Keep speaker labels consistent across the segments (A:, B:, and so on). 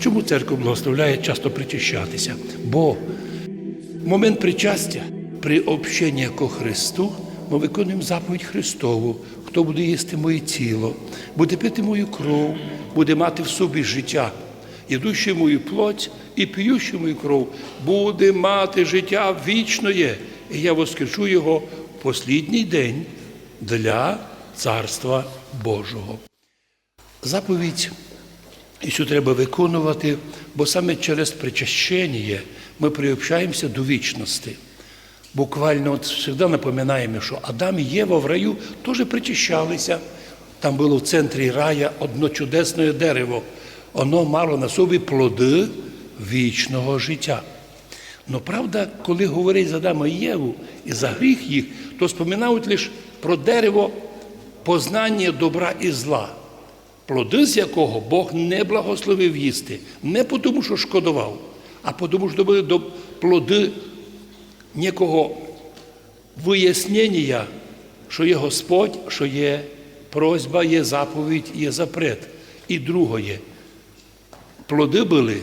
A: Чому церква благословляє часто причащатися? Бо момент причастя при общенні ко Христу ми виконуємо заповідь Христову. Хто буде їсти моє тіло, буде пити мою кров, буде мати в собі життя, їдущий мою плоть і п'ющий мою кров, буде мати життя вічне, і я воскрешу його в послідній день для Царства Божого. Заповідь і що треба виконувати, бо саме через причащення ми приобщаємося до вічності. Буквально от завжди напоминаємо, що Адам і Єва в раю теж причащалися. Там було в центрі рая одно чудесне дерево. Воно мало на собі плоди вічного життя. Но правда, коли говорять за Адама і Єву і за гріх їх, то споминають лише про дерево познання добра і зла плоди з якого Бог не благословив їсти, не тому, що шкодував, а тому, що були до плоди некого вияснення, що є Господь, що є просьба, є заповідь, є запрет. І другое, плоди були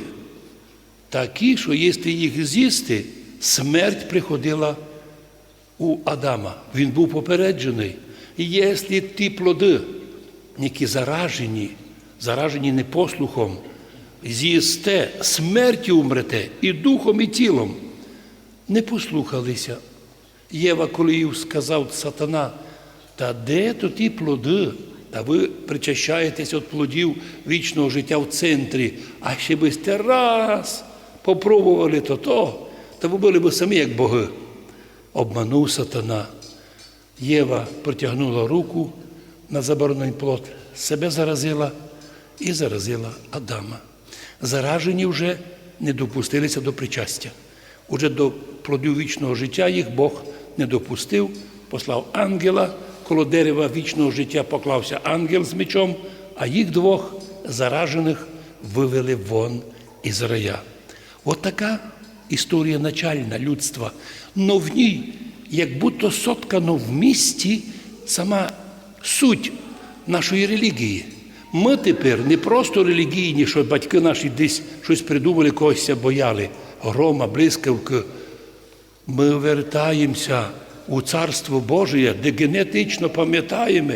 A: такі, що якщо їх з'їсти, смерть приходила у Адама. Він був попереджений. І ті плоди, які заражені, заражені непослухом, з'їсте, смертю умрете і духом, і тілом, не послухалися. Єва, коли їй сказав сатана, та де то ті плоди? Та ви причащаєтесь від плодів вічного життя в центрі, а ще би сте раз попробували то то, то ви були б самі, як боги. Обманув сатана. Єва протягнула руку на заборонений плод, себе заразила і заразила Адама. Заражені вже не допустилися до причастя. Уже до плодів вічного життя їх Бог не допустив, послав ангела, коло дерева вічного життя поклався ангел з мечом, а їх двох заражених вивели вон із рая. От така історія начальна людства. Но в ній, як будто соткано в місті сама суть нашої релігії. Ми тепер не просто релігійні, що батьки наші десь щось придумали, когось бояли, грома, блискавки. Ми вертаємося у Царство Боже, де генетично пам'ятаємо.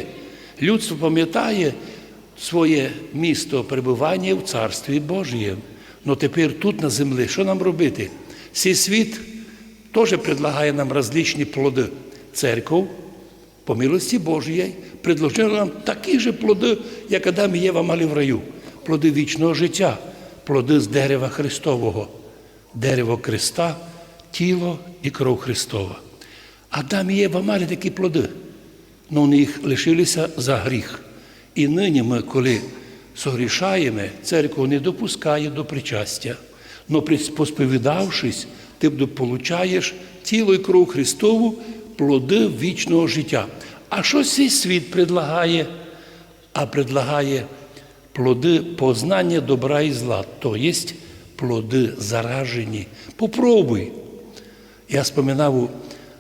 A: Людство пам'ятає своє місто перебування в Царстві Божієм. Ну тепер тут на землі, що нам робити? Цей світ теж предлагає нам различні плоди. Церков, по милості Божій, предложила нам такі ж плоди, як Адам і Єва мали в раю. Плоди вічного життя, плоди з дерева Христового, дерево Христа, тіло і кров Христова. Адам і Єва мали такі плоди, але вони їх лишилися за гріх. І нині ми, коли согрішаємо, церква не допускає до причастя. Но посповідавшись, ти получаєш тіло і кров Христову, плоди вічного життя. А що цей світ предлагає? А предлагає плоди познання добра і зла, то є плоди заражені. Попробуй. Я споминав,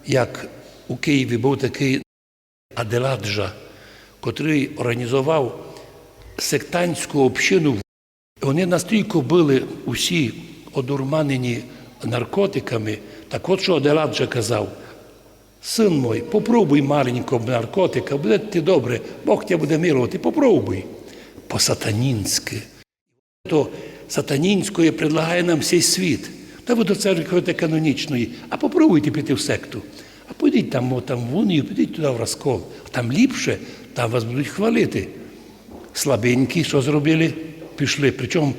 A: як у Києві був такий Аделаджа, котрий організував сектантську общину. Вони настільки були усі одурманені наркотиками. Так от що Аделаджа казав, син мой, попробуй маленького наркотика, буде ти добре, Бог тебе буде милувати, попробуй. По-сатанінськи. То сатанінської предлагає нам цей світ. Та ви до церкви ходите канонічної, а попробуйте піти в секту. А підіть там, о, там в унію, підіть туди в розкол. Там ліпше, там вас будуть хвалити. Слабенькі, що зробили, пішли. Причому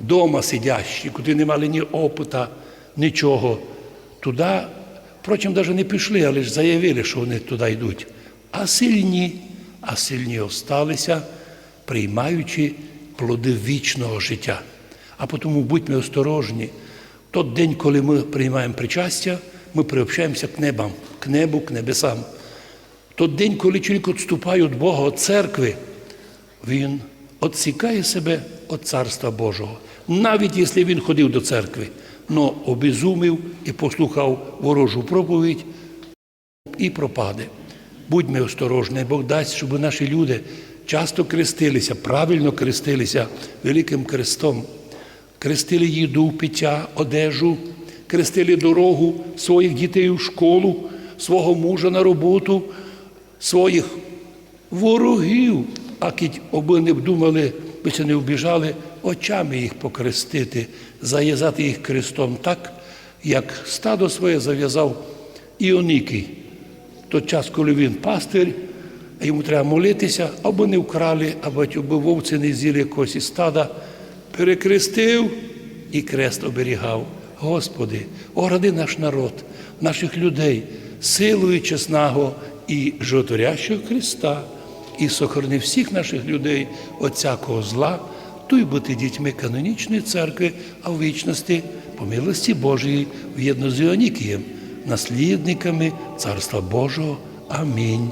A: вдома сидящі, куди не мали ні опита, нічого. Туди, впрочем, навіть не пішли, але ж заявили, що вони туди йдуть. А сильні, а сильні осталися, приймаючи плоди вічного життя. А тому будьмо осторожні. Тот день, коли ми приймаємо причастя, ми приобщаємося к небам, к небу, к небесам. Тот день, коли чоловік відступає від Бога, від церкви, він відсікає себе від Царства Божого. Навіть якщо він ходив до церкви, но обезумів і послухав ворожу проповідь і пропаде. Будьмо осторожні, Бог дасть, щоб наші люди часто крестилися, правильно крестилися великим крестом. крестили їду, пиття, одежу, крестили дорогу своїх дітей у школу, свого мужа на роботу, своїх ворогів, а кіть оби не вдумали, би це не вбіжали, очами їх покрестити, зав'язати їх крестом так, як стадо своє зав'язав Іоникій. Той час, коли він пастир, йому треба молитися, або не вкрали, або вовці не з'їли якогось із стада, перекрестив і крест оберігав. Господи, огради наш народ, наших людей, силою чесного і животворящого Христа, і сохорни всіх наших людей всякого зла, туй бути дітьми канонічної церкви, а в вічності по милості Божої в'єдно з Іонікієм, наслідниками Царства Божого. Амінь.